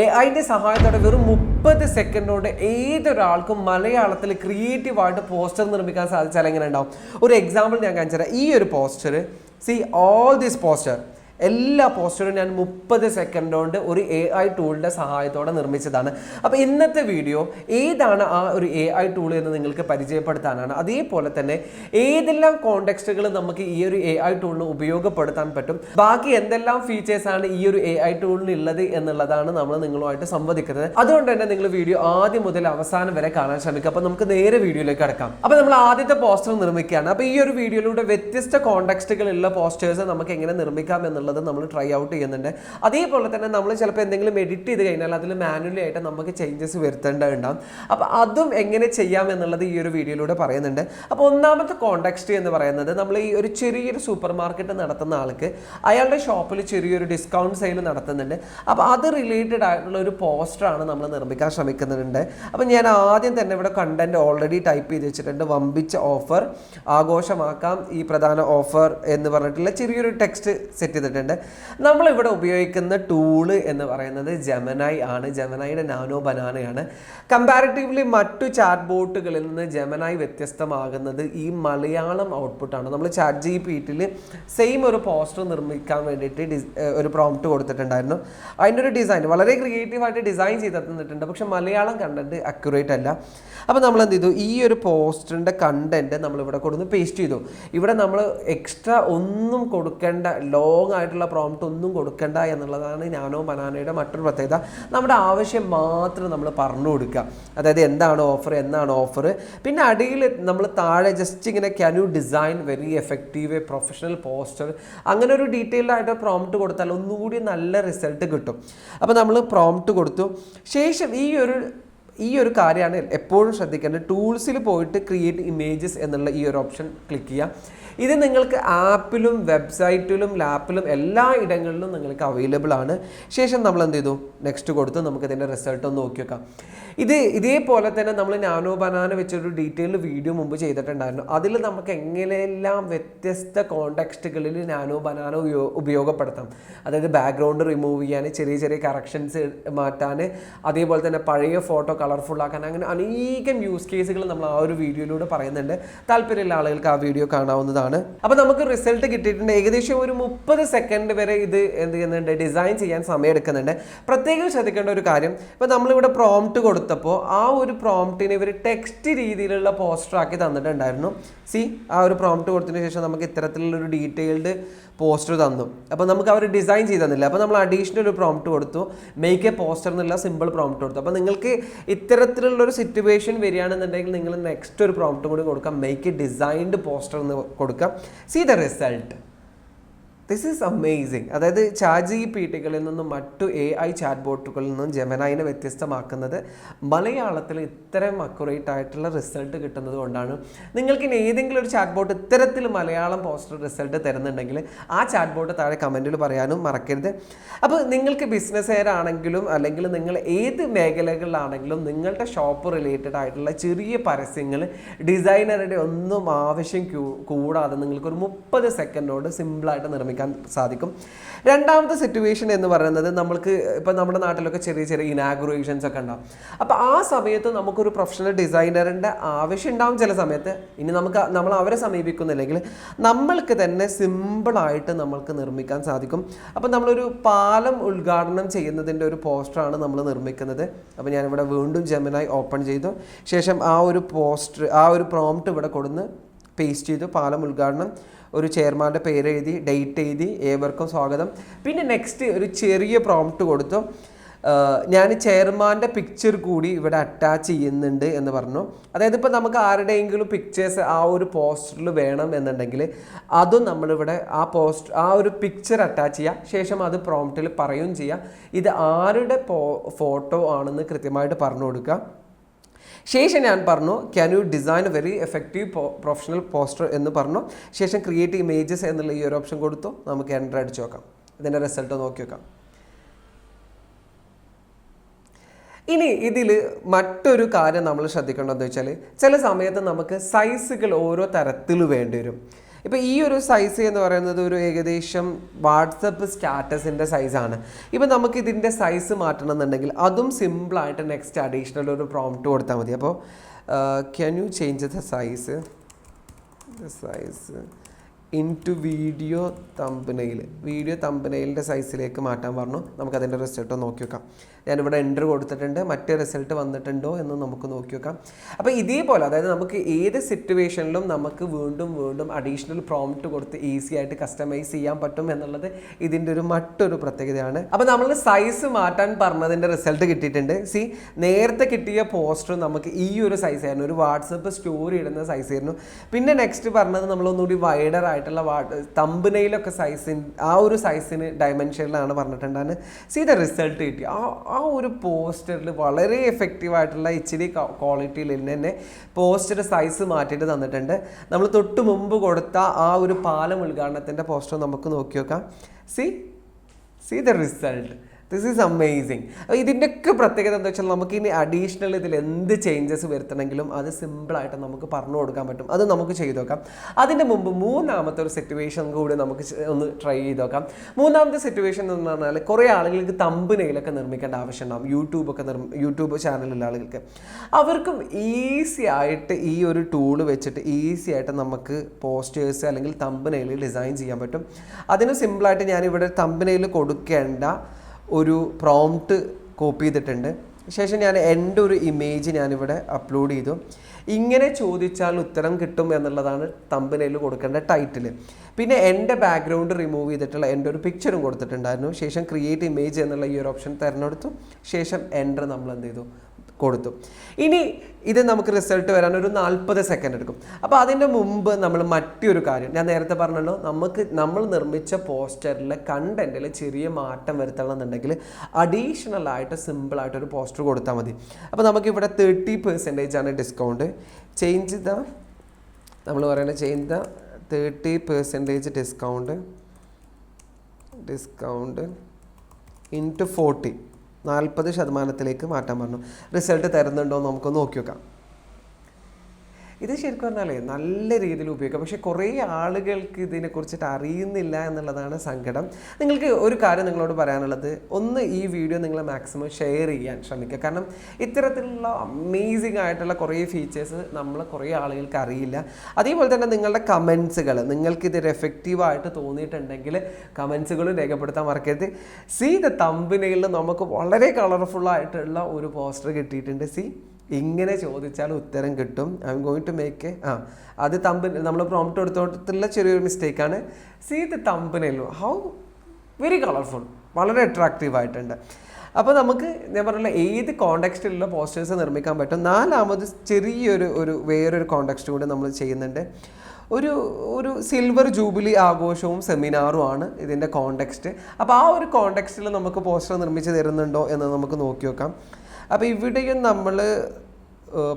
A ഐന്റെ സഹായത്തോടെ വെറും മുപ്പത് സെക്കൻഡ് കൊണ്ട് ഏതൊരാൾക്കും മലയാളത്തിൽ ക്രിയേറ്റീവായിട്ട് പോസ്റ്റർ നിർമ്മിക്കാൻ സാധിച്ചാൽ എങ്ങനെ ഉണ്ടാവും? ഒരു എക്സാമ്പിൾ ഞാൻ കാണിച്ചു തരാം ഈ ഒരു poster see all this poster എല്ലാ പോസ്റ്ററും ഞാൻ മുപ്പത് സെക്കൻഡ് കൊണ്ട് ഒരു എ ഐ ടൂളിന്റെ സഹായത്തോടെ നിർമ്മിച്ചതാണ്. അപ്പോൾ ഇന്നത്തെ വീഡിയോ ഏതാണ് ആ ഒരു എ ഐ ടൂൾ എന്ന് നിങ്ങൾക്ക് പരിചയപ്പെടുത്താനാണ്. അതേപോലെ തന്നെ ഏതെല്ലാം കോണ്ടെക്സ്റ്റുകൾ നമുക്ക് ഈ ഒരു എ ഐ ടൂളിന് ഉപയോഗപ്പെടുത്താൻ പറ്റും? ബാക്കി എന്തെല്ലാം ഫീച്ചേഴ്സാണ് ഈ ഒരു എ ഐ ടൂളിന് ഉള്ളത് എന്നുള്ളതാണ് നമ്മൾ നിങ്ങളുമായിട്ട് സംവദിക്കുന്നത്. അതുകൊണ്ട് തന്നെ നിങ്ങൾ വീഡിയോ ആദ്യം മുതൽ അവസാനം വരെ കാണാൻ ശ്രമിക്കുക. അപ്പോൾ നമുക്ക് നേരെ വീഡിയോയിലേക്ക് കടക്കാം. അപ്പോൾ നമ്മൾ ആദ്യത്തെ പോസ്റ്റർ നിർമ്മിക്കുകയാണ്. അപ്പോൾ ഈ ഒരു വീഡിയോയിലൂടെ വ്യത്യസ്ത കോണ്ടെക്സ്റ്റുകളുള്ള പോസ്റ്റേഴ്സ് നമുക്ക് എങ്ങനെ നിർമ്മിക്കാം എന്നുള്ളത് നമ്മൾ ട്രൈ ഔട്ട് ചെയ്യുന്നുണ്ട്. അതേപോലെ തന്നെ നമ്മൾ ചിലപ്പോൾ എന്തെങ്കിലും എഡിറ്റ് ചെയ്ത് കഴിഞ്ഞാൽ അതിൽ മാനുവലി ആയിട്ട് നമുക്ക് ചേഞ്ചസ് വരുത്തേണ്ടതുണ്ടാവും. അപ്പോൾ അതും എങ്ങനെ ചെയ്യാം എന്നുള്ളത് ഈ ഒരു വീഡിയോയിലൂടെ പറയുന്നുണ്ട്. അപ്പോൾ ഒന്നാമത്തെ കോണ്ടാക്സ്റ്റ് എന്ന് പറയുന്നത് നമ്മൾ ഈ ഒരു ചെറിയൊരു സൂപ്പർ മാർക്കറ്റ് നടത്തുന്ന ആൾക്ക് അയാളുടെ ഷോപ്പിൽ ചെറിയൊരു ഡിസ്കൗണ്ട് സെയിൽ നടത്തുന്നുണ്ട്. അപ്പോൾ അത് റിലേറ്റഡ് ആയിട്ടുള്ള ഒരു പോസ്റ്ററാണ് നമ്മൾ നിർമ്മിക്കാൻ ശ്രമിക്കുന്നുണ്ട്. അപ്പോൾ ഞാൻ ആദ്യം തന്നെ ഇവിടെ കണ്ടന്റ് ഓൾറെഡി ടൈപ്പ് ചെയ്ത് വെച്ചിട്ടുണ്ട്. വമ്പിച്ച ഓഫർ ആഘോഷമാക്കാം ഈ പ്രധാന ഓഫർ എന്ന് പറഞ്ഞിട്ടുള്ള ചെറിയൊരു ടെക്സ്റ്റ് സെറ്റ് ചെയ്തിട്ടുണ്ട്. നമ്മളിവിടെ ഉപയോഗിക്കുന്ന ടൂൾ എന്ന് പറയുന്നത് ജമനായി ആണ്. ജമനായിയുടെ നാനോ ബനാനയാണ്. കമ്പാരിറ്റീവ്ലി മറ്റു ചാറ്റ് ബോട്ടുകളിൽ നിന്ന് ജമനായി വ്യത്യസ്തമാകുന്നത് ഈ മലയാളം ഔട്ട്പുട്ടാണ് നമ്മൾ ചാറ്റ് ജി പി ടിയിൽ സെയിം ഒരു പോസ്റ്റർ നിർമ്മിക്കാൻ വേണ്ടിയിട്ട് ഒരു പ്രോംപ്റ്റ് കൊടുത്തിട്ടുണ്ടായിരുന്നു. അതിന്റെ ഒരു ഡിസൈൻ വളരെ ക്രിയേറ്റീവായിട്ട് ഡിസൈൻ ചെയ്ത് തന്നിട്ടുണ്ട് പക്ഷെ മലയാളം കണ്ടന്റ് അക്യുറേറ്റ് അല്ല. അപ്പോൾ നമ്മൾ എന്ത് ചെയ്തു ഈ ഒരു പോസ്റ്ററിന്റെ കണ്ടന്റ് നമ്മളിവിടെ കൊടുന്ന് പേസ്റ്റ് ചെയ്തു. ഇവിടെ നമ്മൾ എക്സ്ട്രാ ഒന്നും കൊടുക്കേണ്ട ലോങ് ആയിട്ടുള്ള പ്രോംപ്റ്റ് ഒന്നും കൊടുക്കണ്ട എന്നുള്ളതാണ് നാനോ ബനാനയുടെ മറ്റൊരു പ്രത്യേകത. നമ്മുടെ ആവശ്യം മാത്രം നമ്മൾ പറഞ്ഞു കൊടുക്കുക. അതായത് എന്താണ് ഓഫർ എന്നാണ് ഓഫർ പിന്നെ അടിയിൽ നമ്മൾ താഴെ ജസ്റ്റ് ഇങ്ങനെ can you design very effective professional poster അങ്ങനെ ഒരു ഡീറ്റെയിൽഡ് ആയിട്ട് പ്രോംപ്റ്റ് കൊടുത്താൽ ഒന്നുകൂടി നല്ല റിസൾട്ട് കിട്ടും. അപ്പോൾ നമ്മൾ പ്രോംപ്റ്റ് കൊടുത്തു. ശേഷം ഈ ഒരു ഈ ഒരു കാര്യമാണ് എപ്പോഴും ശ്രദ്ധിക്കേണ്ടത്. ടൂൾസിൽ പോയിട്ട് ക്രിയേറ്റ് ഇമേജസ് എന്നുള്ള ഈ ഒരു ഓപ്ഷൻ ക്ലിക്ക് ചെയ്യുക. ഇത് നിങ്ങൾക്ക് ആപ്പിലും വെബ്സൈറ്റിലും ലാപ്പിലും എല്ലാ ഇടങ്ങളിലും നിങ്ങൾക്ക് അവൈലബിൾ ആണ്. ശേഷം നമ്മൾ എന്ത് ചെയ്തു? നെക്സ്റ്റ് കൊടുത്ത് നമുക്ക് ഇതിന്റെ റിസൾട്ട് ഒന്ന് നോക്കി വെക്കാം. ഇത് ഇതേപോലെ തന്നെ നമ്മൾ നാനോ ബനാന വെച്ചൊരു ഡീറ്റെയിൽഡ് വീഡിയോ മുമ്പ് ചെയ്തിട്ടുണ്ടായിരുന്നു. അതിൽ നമുക്ക് എങ്ങനെയെല്ലാം വ്യത്യസ്ത കോണ്ടക്സ്റ്റുകളിൽ നാനോ ബനാന ഉപയോ- ഉപയോഗപ്പെടുത്താം. അതായത് ബാക്ക്ഗ്രൗണ്ട് റിമൂവ് ചെയ്യാൻ ചെറിയ ചെറിയ കറക്ഷൻസ് മാറ്റാൻ അതേപോലെ തന്നെ പഴയ ഫോട്ടോ കളർഫുൾ ആക്കാൻ അങ്ങനെ അനേകം യൂസ് കേസുകൾ നമ്മൾ ആ ഒരു വീഡിയോയിലൂടെ പറയുന്നുണ്ട്. താല്പര്യമുള്ള ആളുകൾക്ക് ആ വീഡിയോ കാണാവുന്നതാണ്. അപ്പോൾ നമുക്ക് റിസൾട്ട് കിട്ടിയിട്ടുണ്ട്. ഏകദേശം ഒരു മുപ്പത് സെക്കൻഡ് വരെ ഇത് എന്ത് ചെയ്യുന്നുണ്ട്? ഡിസൈൻ ചെയ്യാൻ സമയം എടുക്കുന്നുണ്ട് പ്രത്യേകം ശ്രദ്ധിക്കേണ്ട ഒരു കാര്യം ഇപ്പോൾ നമ്മളിവിടെ പ്രോംപ്റ്റ് കൊടുത്തപ്പോൾ ആ ഒരു പ്രോംപ്റ്റിന് ഇവർ ടെക്സ്റ്റ് രീതിയിലുള്ള പോസ്റ്റർ ആക്കി തന്നിട്ടുണ്ടായിരുന്നു. സി ആ ഒരു പ്രോംപ്റ്റ് കൊടുത്തതിന് ശേഷം നമുക്ക് ഇത്തരത്തിലുള്ള ഒരു ഡീറ്റെയിൽഡ് പോസ്റ്റർ തന്നു. അപ്പോൾ നമുക്ക് അവർ ഡിസൈൻ ചെയ്ത് തന്നില്ല. അപ്പോൾ നമ്മൾ അഡീഷണൽ ഒരു പ്രോംപ്റ്റ് കൊടുത്തു. മേക്ക് എ പോസ്റ്റർ എന്നുള്ള സിമ്പിൾ പ്രോംപ്റ്റ് കൊടുത്തു. അപ്പോൾ നിങ്ങൾക്ക് ഇത്തരത്തിലുള്ള ഒരു സിറ്റുവേഷൻ വരികയാണെന്നുണ്ടെങ്കിൽ നിങ്ങൾ നെക്സ്റ്റ് ഒരു പ്രോംപ്റ്റ് കൂടി കൊടുക്കാം. മേക്ക് എ ഡിസൈൻഡ് പോസ്റ്റർ എന്ന് കൊടുക്കാം. See the result this is amazing അതായത് ചാറ്റ് ജി പി ടികളിൽ നിന്നും മറ്റു എ ഐ ചാറ്റ് ബോട്ടുകളിൽ നിന്നും ജമനായിനെ വ്യത്യസ്തമാക്കുന്നത് മലയാളത്തിൽ ഇത്തരം അക്യുറേറ്റ് ആയിട്ടുള്ള റിസൾട്ട് കിട്ടുന്നത് കൊണ്ടാണ്. നിങ്ങൾക്ക് ഇനി ഏതെങ്കിലും ഒരു ചാറ്റ് ബോട്ട് ഇത്തരത്തിൽ മലയാളം പോസ്റ്റർ റിസൾട്ട് തരുന്നുണ്ടെങ്കിൽ ആ ചാറ്റ് ബോട്ട് താഴെ കമന്റിൽ പറയാനും മറക്കരുത്. അപ്പോൾ നിങ്ങൾക്ക് ബിസിനസ് ആണെങ്കിലും അല്ലെങ്കിൽ നിങ്ങൾ ഏത് മേഖലകളിലാണെങ്കിലും നിങ്ങളുടെ ഷോപ്പ് റിലേറ്റഡ് ആയിട്ടുള്ള ചെറിയ പരസ്യങ്ങൾ ഡിസൈനറുടെ ഒന്നും ആവശ്യം കൂടാതെ നിങ്ങൾക്ക് ഒരു മുപ്പത് സെക്കൻഡോട് സിമ്പിളായിട്ട് നിർമ്മിക്കാൻ സാധിക്കും. രണ്ടാമത്തെ സിറ്റുവേഷൻ എന്ന് പറയുന്നത് നമ്മൾക്ക് ഇപ്പം നമ്മുടെ നാട്ടിലൊക്കെ ചെറിയ ചെറിയ ഇനാഗുറേഷൻസ് ഒക്കെ ഉണ്ടാവും. അപ്പോൾ ആ സമയത്ത് നമുക്കൊരു പ്രൊഫഷണൽ ഡിസൈനറിന്റെ ആവശ്യം ഉണ്ടാവും ചില സമയത്ത്. ഇനി നമുക്ക് നമ്മൾ അവരെ സമീപിക്കുന്നില്ലെങ്കിൽ നമ്മൾക്ക് തന്നെ സിമ്പിളായിട്ട് നമ്മൾക്ക് നിർമ്മിക്കാൻ സാധിക്കും. അപ്പം നമ്മളൊരു പാലം ഉദ്ഘാടനം ചെയ്യുന്നതിന്റെ ഒരു പോസ്റ്ററാണ് നമ്മൾ നിർമ്മിക്കുന്നത്. അപ്പോൾ ഞാനിവിടെ വീണ്ടും ജെമിനായി ഓപ്പൺ ചെയ്തു. ശേഷം ആ ഒരു പോസ്റ്റർ ആ ഒരു പ്രോംപ്റ്റ് ഇവിടെ കൊടുന്ന് പേസ്റ്റ് ചെയ്തു പാലം ഉദ്ഘാടനം ഒരു ചെയർമാന്റെ പേര് എഴുതി ഡേറ്റ് എഴുതി ഏവർക്കും സ്വാഗതം. പിന്നെ നെക്സ്റ്റ് ഒരു ചെറിയ പ്രോംപ്റ്റ് കൊടുത്തു. ഞാൻ ചെയർമാന്റെ പിക്ചർ കൂടി ഇവിടെ അറ്റാച്ച് ചെയ്യുന്നുണ്ട് എന്ന് പറഞ്ഞു. അതായത് ഇപ്പോൾ നമുക്ക് ആരുടെയെങ്കിലും പിക്ചേഴ്സ് ആ ഒരു പോസ്റ്ററിൽ വേണം എന്നുണ്ടെങ്കിൽ അതും നമ്മളിവിടെ ആ പോസ്റ്റ് ആ ഒരു പിക്ചർ അറ്റാച്ച് ചെയ്യുക ശേഷം അത് പ്രോംപ്റ്റിൽ പറയുകയും ചെയ്യുക ഇത് ആരുടെ ഫോട്ടോ ആണെന്ന് കൃത്യമായിട്ട് പറഞ്ഞു കൊടുക്കുക. ശേഷം ഞാൻ പറഞ്ഞു can you design a very effective professional poster എന്ന് പറഞ്ഞു. ശേഷം ക്രിയേറ്റ് ഇമേജസ് എന്നുള്ള ഈ ഒരു ഓപ്ഷൻ കൊടുത്തു. നമുക്ക് എന്റർ അടിച്ച് നോക്കാം ഇതിന്റെ റിസൾട്ട് നോക്കി നോക്കാം ഇനി ഇതിൽ മറ്റൊരു കാര്യം നമ്മൾ ശ്രദ്ധിക്കേണ്ടതെന്ന് വെച്ചാൽ ചില സമയത്ത് നമുക്ക് സൈസുകൾ ഓരോ തരത്തിൽ വേണ്ടി വരും. ഇപ്പോൾ ഈ ഒരു സൈസ് എന്ന് പറയുന്നത് ഒരു ഏകദേശം വാട്സപ്പ് സ്റ്റാറ്റസിന്റെ സൈസാണ് ഇപ്പോൾ നമുക്ക് ഇതിന്റെ സൈസ് മാറ്റണം എന്നുണ്ടെങ്കിൽ അതും സിമ്പിളായിട്ട് നെക്സ്റ്റ് അഡീഷണൽ ഒരു പ്രോംപ്റ്റ് കൊടുത്താൽ മതി. അപ്പോൾ can you change the size the size into video തമ്പനയിൽ video തമ്പനയിലിന്റെ സൈസിലേക്ക് മാറ്റാൻ പറഞ്ഞു. നമുക്കതിന്റെ റിസൾട്ട് നോക്കി വെക്കാം. ഞാനിവിടെ എന്റർ കൊടുത്തിട്ടുണ്ട്. മറ്റേ റിസൾട്ട് വന്നിട്ടുണ്ടോ എന്ന് നമുക്ക് നോക്കി വെക്കാം. അപ്പോൾ ഇതേപോലെ അതായത് നമുക്ക് ഏത് സിറ്റുവേഷനിലും നമുക്ക് വീണ്ടും വീണ്ടും അഡീഷണൽ പ്രോംപ്റ്റ് കൊടുത്ത് ഈസി ആയിട്ട് കസ്റ്റമൈസ് ചെയ്യാൻ പറ്റും എന്നുള്ളത് ഇതിന്റെ ഒരു മറ്റൊരു പ്രത്യേകതയാണ്. അപ്പോൾ നമ്മൾ സൈസ് മാറ്റാൻ പറഞ്ഞതിന്റെ റിസൾട്ട് കിട്ടിയിട്ടുണ്ട്. സി നേരത്തെ കിട്ടിയ പോസ്റ്റർ നമുക്ക് ഈ ഒരു സൈസ് ആയിരുന്നു. ഒരു വാട്സപ്പ് സ്റ്റോറി ഇടുന്ന സൈസ് ആയിരുന്നു. പിന്നെ നെക്സ്റ്റ് പറഞ്ഞത് നമ്മളൊന്നുകൂടി വൈഡർ ആയിട്ടുള്ള തമ്പനയിലൊക്കെ സൈസിൻ ആ ഒരു സൈസിന് ഡയമെൻഷനിലാണ് പറഞ്ഞിട്ടുണ്ടായിരുന്നത് സീ ദ റിസൾട്ട് കിട്ടി. ആ ആ ഒരു പോസ്റ്ററിൽ വളരെ എഫക്റ്റീവ് ആയിട്ടുള്ള ഡി ക്വാളിറ്റിയിൽ തന്നെ പോസ്റ്റർ സൈസ് മാറ്റിയിട്ട് തന്നിട്ടുണ്ട്. നമ്മൾ തൊട്ട് മുമ്പ് കൊടുത്ത ആ ഒരു പാലം ഉദ്ഘാടനത്തിന്റെ പോസ്റ്റർ നമുക്ക് നോക്കി നോക്കാം. See see the result this is amazing അപ്പോൾ ഇതിന്റെയൊക്കെ പ്രത്യേകത എന്താ വെച്ചാൽ നമുക്ക് ഇനി അഡീഷണൽ ഇതിൽ എന്ത് ചേഞ്ചസ് വരുത്തണമെങ്കിലും അത് സിമ്പിളായിട്ട് നമുക്ക് പറഞ്ഞു കൊടുക്കാൻ പറ്റും. അത് നമുക്ക് ചെയ്തു നോക്കാം. അതിന്റെ മുമ്പ് മൂന്നാമത്തെ ഒരു സിറ്റുവേഷൻ കൂടി നമുക്ക് ഒന്ന് ട്രൈ ചെയ്ത് നോക്കാം. മൂന്നാമത്തെ സിറ്റുവേഷൻ എന്ന് പറഞ്ഞാൽ കുറേ ആളുകൾക്ക് തമ്പനയിലൊക്കെ നിർമ്മിക്കേണ്ട ആവശ്യമുണ്ടാകും യൂട്യൂബൊക്കെ നിർ യൂട്യൂബ് ചാനലുള്ള ആളുകൾക്ക്. അവർക്കും ഈസി ആയിട്ട് ഈ ഒരു ടൂൾ വെച്ചിട്ട് ഈസി ആയിട്ട് നമുക്ക് പോസ്റ്റേഴ്സ് അല്ലെങ്കിൽ തമ്പനയിൽ ഡിസൈൻ ചെയ്യാൻ പറ്റും. അതിന് സിമ്പിളായിട്ട് ഞാനിവിടെ തമ്പനയിൽ കൊടുക്കേണ്ട ഒരു പ്രോംപ്റ്റ് കോപ്പി ചെയ്തിട്ടുണ്ട്. ശേഷം ഞാൻ എന്റെ ഒരു ഇമേജ് ഞാനിവിടെ അപ്ലോഡ് ചെയ്തു. ഇങ്ങനെ ചോദിച്ചാൽ ഉത്തരം കിട്ടും എന്നുള്ളതാണ് തമ്പനയിൽ കൊടുക്കേണ്ട ടൈറ്റിൽ പിന്നെ എന്റെ ബാക്ക്ഗ്രൗണ്ട് റിമൂവ് ചെയ്തിട്ടുള്ള എന്റെ ഒരു പിക്ചറും കൊടുത്തിട്ടുണ്ടായിരുന്നു. ശേഷം ക്രിയേറ്റ് ഇമേജ് എന്നുള്ള ഈ ഒരു ഓപ്ഷൻ തിരഞ്ഞെടുത്തു. ശേഷം എന്റർ നമ്മൾ എന്ത് ചെയ്തു? കൊടുത്തു. ഇനി ഇത് നമുക്ക് റിസൾട്ട് വരാൻ ഒരു നാൽപ്പത് സെക്കൻഡ് എടുക്കും. അപ്പോൾ അതിന്റെ മുമ്പ് നമ്മൾ മറ്റൊരു കാര്യം ഞാൻ നേരത്തെ പറഞ്ഞല്ലോ നമുക്ക് നമ്മൾ നിർമ്മിച്ച പോസ്റ്ററിലെ കണ്ടന്റിൽ ചെറിയ മാറ്റം വരുത്തണം എന്നുണ്ടെങ്കിൽ അഡീഷണൽ ആയിട്ട് സിമ്പിളായിട്ട് ഒരു പോസ്റ്റർ കൊടുത്താൽ മതി. അപ്പോൾ നമുക്കിവിടെ തേർട്ടി പെർസെന്റേജ് ആണ് ഡിസ്കൗണ്ട് ചേഞ്ച് ദ നമ്മൾ പറയുന്നത് change the thirty percentage discount discount into forty നാൽപ്പത് ശതമാനത്തിലേക്ക് മാറ്റാൻ പറഞ്ഞു. റിസൾട്ട് തരുന്നുണ്ടോ എന്ന് നമുക്ക് നോക്കി നോക്കാം ഇത് ശരിക്കും പറഞ്ഞാലേ നല്ല രീതിയിൽ ഉപയോഗിക്കാം. പക്ഷേ കുറേ ആളുകൾക്ക് ഇതിനെക്കുറിച്ചിട്ട് അറിയുന്നില്ല എന്നുള്ളതാണ് സങ്കടം. നിങ്ങൾക്ക് ഒരു കാര്യം നിങ്ങളോട് പറയാനുള്ളത്. ഒന്ന് ഈ വീഡിയോ നിങ്ങൾ മാക്സിമം ഷെയർ ചെയ്യാൻ ശ്രമിക്കുക. കാരണം ഇത്തരത്തിലുള്ള അമേസിംഗ് ആയിട്ടുള്ള കുറേ ഫീച്ചേഴ്സ് നമ്മൾ കുറേ ആളുകൾക്ക് അറിയില്ല. അതേപോലെ തന്നെ നിങ്ങളുടെ കമൻസുകൾ നിങ്ങൾക്ക് ഇതൊരു എഫക്റ്റീവായിട്ട് തോന്നിയിട്ടുണ്ടെങ്കിൽ കമൻസുകളും രേഖപ്പെടുത്താൻ മറക്കരുത്. സി ദ തമ്പിനയിൽ നമുക്ക് വളരെ കളർഫുൾ ആയിട്ടുള്ള ഒരു പോസ്റ്റർ കിട്ടിയിട്ടുണ്ട്. സി ഇങ്ങനെ ചോദിച്ചാൽ ഉത്തരം കിട്ടും. I am going to make a ആ അത് തമ്പിൽ നമ്മൾ പ്രോംപ്റ്റ് കൊടുത്തോട്ടുള്ള ചെറിയൊരു മിസ്റ്റേക്കാണ് സീ ദ തമ്പിനെ ഹൗ വെരി കളർഫുൾ വളരെ അട്രാക്റ്റീവ് ആയിട്ടുണ്ട്. അപ്പോൾ നമുക്ക് ഞാൻ പറഞ്ഞില്ല ഏത് കോണ്ടെക്സ്റ്റിലുള്ള പോസ്റ്റേഴ്സ് നിർമ്മിക്കാൻ പറ്റും? നാലാമത് ചെറിയൊരു ഒരു വേറൊരു കോണ്ടെക്സ്റ്റ് കൂടി നമ്മൾ ചെയ്യുന്നുണ്ട്. ഒരു ഒരു സിൽവർ ജൂബിലി ആഘോഷവും സെമിനാറുമാണ് ഇതിന്റെ കോണ്ടെക്സ്റ്റ് അപ്പോൾ ആ ഒരു കോണ്ടെക്സ്റ്റിൽ നമുക്ക് പോസ്റ്റർ നിർമ്മിച്ച് തരുന്നുണ്ടോ എന്ന് നമുക്ക് നോക്കി നോക്കാം. അപ്പോൾ ഇവിടെയും നമ്മൾ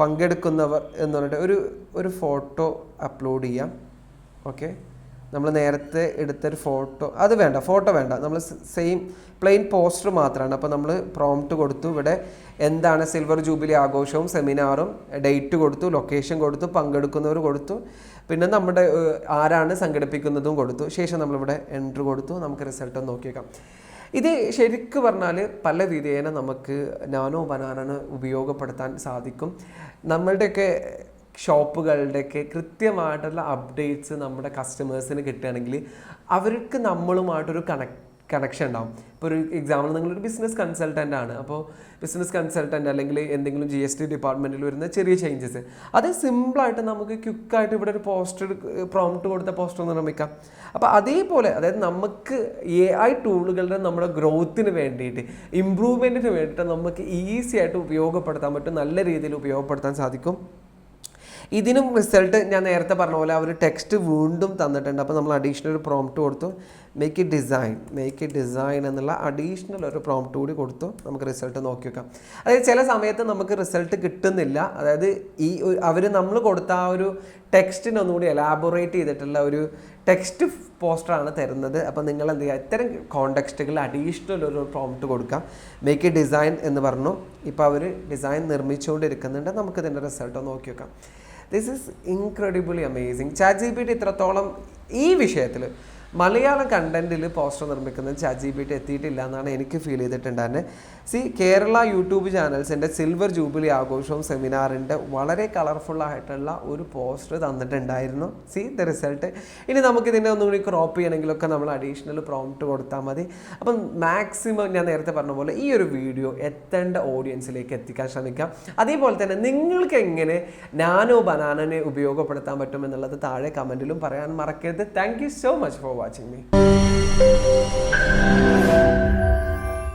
പങ്കെടുക്കുന്നവർ എന്ന് പറഞ്ഞിട്ട് ഒരു ഒരു ഫോട്ടോ അപ്ലോഡ് ചെയ്യാം. ഓക്കെ നമ്മൾ നേരത്തെ എടുത്തൊരു ഫോട്ടോ അത് വേണ്ട ഫോട്ടോ വേണ്ട. നമ്മൾ സെയിം പ്ലെയിൻ പോസ്റ്റർ മാത്രമാണ് അപ്പോൾ നമ്മൾ പ്രോംപ്റ്റ് കൊടുത്തു ഇവിടെ എന്താണ് സിൽവർ ജൂബിലി ആഘോഷവും സെമിനാറും ഡേറ്റ് കൊടുത്തു ലൊക്കേഷൻ കൊടുത്തു പങ്കെടുക്കുന്നവർ കൊടുത്തു പിന്നെ നമ്മുടെ ആരാണ് സംഘടിപ്പിക്കുന്നതും കൊടുത്തു. ശേഷം നമ്മളിവിടെ എൻട്രി കൊടുത്തു നമുക്ക് റിസൾട്ട് നോക്കിയേക്കാം. ഇത് ശരിക്ക് പറഞ്ഞാൽ പല രീതിയിൽ നമുക്ക് നാനോ ബനാനാണ് ഉപയോഗപ്പെടുത്താൻ സാധിക്കും. നമ്മളുടെയൊക്കെ ഷോപ്പുകളുടെയൊക്കെ കൃത്യമായിട്ടുള്ള അപ്ഡേറ്റ്സ് നമ്മുടെ കസ്റ്റമേഴ്സിന് കിട്ടുകയാണെങ്കിൽ അവർക്ക് നമ്മളുമായിട്ടൊരു കണക്ട് കണക്ഷൻ ഉണ്ടാവും. ഇപ്പോൾ ഒരു എക്സാമ്പിൾ നിങ്ങളൊരു ബിസിനസ് കൺസൾട്ടന്റ് ആണ്. അപ്പോൾ ബിസിനസ് കൺസൾട്ടന്റ് അല്ലെങ്കിൽ എന്തെങ്കിലും ജി എസ് ടി ഡിപ്പാർട്ട്മെന്റിൽ വരുന്ന ചെറിയ ചേഞ്ചസ് അത് സിമ്പിളായിട്ട് നമുക്ക് ക്വിക്കായിട്ട് ഇവിടെ ഒരു പോസ്റ്റർ പ്രോംപ്റ്റ് കൊടുത്ത പോസ്റ്റർ നിർമ്മിക്കാം. അപ്പോൾ അതേപോലെ അതായത് നമുക്ക് എ ഐ ടൂളുകളുടെ നമ്മുടെ ഗ്രോത്തിന് വേണ്ടിയിട്ട് ഇമ്പ്രൂവ്മെന്റിന് വേണ്ടിയിട്ട് നമുക്ക് ഈസി ആയിട്ട് ഉപയോഗപ്പെടുത്താൻ പറ്റും നല്ല രീതിയിൽ ഉപയോഗപ്പെടുത്താൻ സാധിക്കും. ഇതിനും റിസൾട്ട് ഞാൻ നേരത്തെ പറഞ്ഞ പോലെ അവർ ടെക്സ്റ്റ് വീണ്ടും തന്നിട്ടുണ്ട്. അപ്പോൾ നമ്മൾ അഡീഷണൽ ഒരു പ്രോംപ്റ്റ് കൊടുത്തു. Make it design make it design എന്നുള്ള അഡീഷണൽ ഒരു പ്രോംപ്റ്റ് കൂടി കൊടുത്തു. നമുക്ക് റിസൾട്ട് നോക്കി വെക്കാം. അതായത് ചില സമയത്ത് നമുക്ക് റിസൾട്ട് കിട്ടുന്നില്ല. അതായത് ഈ അവർ നമ്മൾ കൊടുത്ത ആ ഒരു ടെക്സ്റ്റിനൊന്നുകൂടി എലാബോറേറ്റ് ചെയ്തിട്ടുള്ള ഒരു ടെക്സ്റ്റ് പോസ്റ്ററാണ് തരുന്നത്. അപ്പോൾ നിങ്ങൾ എന്ത് ചെയ്യുക? ഇത്തരം കോണ്ടെക്സ്റ്റുകൾ അഡീഷണൽ ഒരു പ്രോംപ്റ്റ് കൊടുക്കാം. മേക്ക് ഇറ്റ് ഡിസൈൻ എന്ന് പറഞ്ഞു. ഇപ്പോൾ അവർ ഡിസൈൻ നിർമ്മിച്ചുകൊണ്ടിരിക്കുന്നുണ്ട്. നമുക്കിതിന്റെ റിസൾട്ട് നോക്കി വെക്കാം. This is incredibly amazing Chat G P T ഇത്രത്തോളം ഈ വിഷയത്തിൽ മലയാളം കണ്ടന്റിൽ പോസ്റ്റർ നിർമ്മിക്കുന്നത് ചാറ്റ് ജി പി ടി എത്തിയിട്ടില്ല എന്നാണ് എനിക്ക് ഫീൽ ചെയ്തിട്ടുണ്ടായിരുന്നത് സി കേരള യൂട്യൂബ് ചാനൽസിന്റെ സിൽവർ ജൂബിലി ആഘോഷവും സെമിനാറിന്റെ വളരെ കളർഫുള്ളായിട്ടുള്ള ഒരു പോസ്റ്റർ തന്നിട്ടുണ്ടായിരുന്നു. See the result. ഇനി നമുക്കിതിന്റെ ഒന്നുകൂടി ക്രോപ്പ് ചെയ്യണമെങ്കിലൊക്കെ നമ്മൾ അഡീഷണൽ പ്രോംപ്റ്റ് കൊടുത്താൽ മതി. അപ്പം മാക്സിമം ഞാൻ നേരത്തെ പറഞ്ഞ പോലെ ഈ ഒരു വീഡിയോ എത്തേണ്ട ഓഡിയൻസിലേക്ക് എത്തിക്കാൻ ശ്രമിക്കാം. അതേപോലെ തന്നെ നിങ്ങൾക്ക് എങ്ങനെ നാനോ ബനാനനെ ഉപയോഗപ്പെടുത്താൻ പറ്റും എന്നുള്ളത് താഴെ കമന്റിലും പറയാൻ മറക്കരുത്. Thank so much for watching me